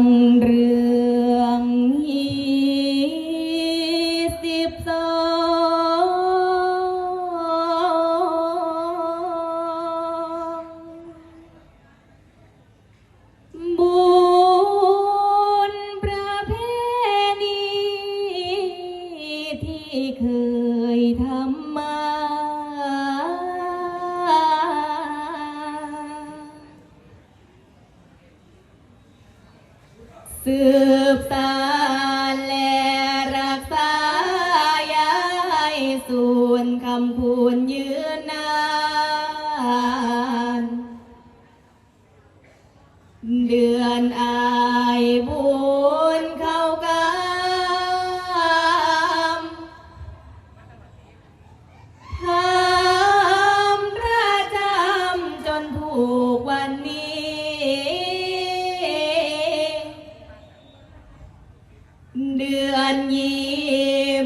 ง สืบสานและรักษายายสูนคำพู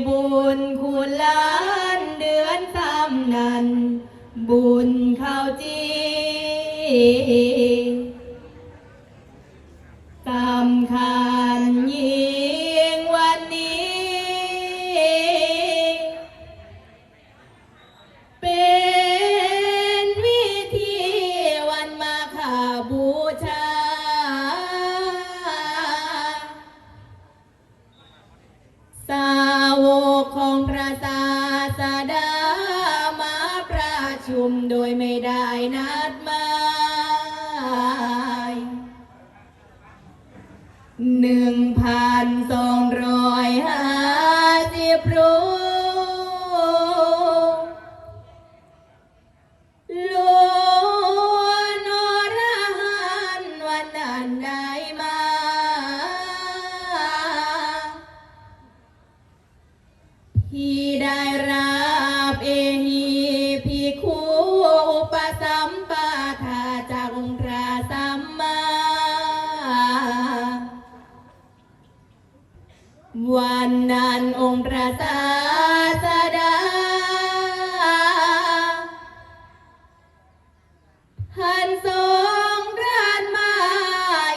บุญคุณล้านเดือนสามนัน บุญเข้าจี สดามาประชุมโดยไม่ได้นัดหมายหนึ่งพันสองร้อยห้าสิบรูล้วนอรหันวันนั้นได้มาที่ วันนั้นองค์พระศาสดาหันทรงรันมา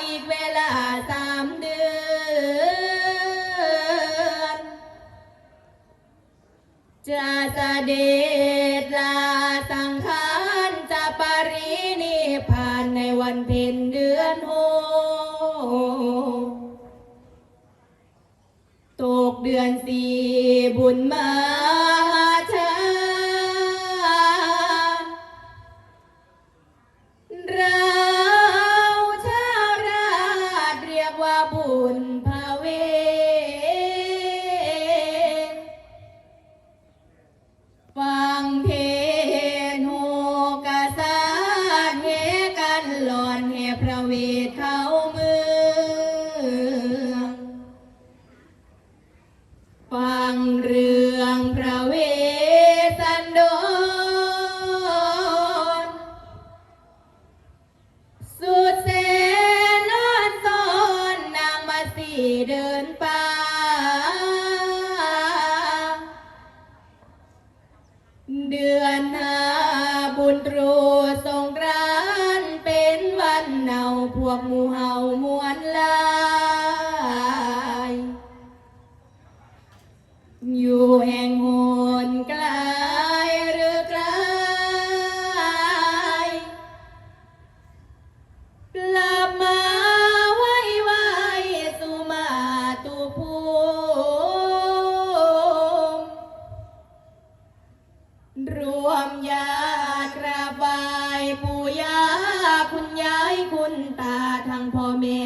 อีกเวลาสามเดือน จะเสด็จ อนสีบุญมาชาเราชาวราชเรียกว่าบุญภาเว ฟังเทศน์โหกาสาดเฮกันหลอนเฮพระเวทเขา อนห้าบุญตรูสงกรานเป็นวันเนาพวกมู ปู่ย่าคุณยายคุณตาทั้งพ่อแม่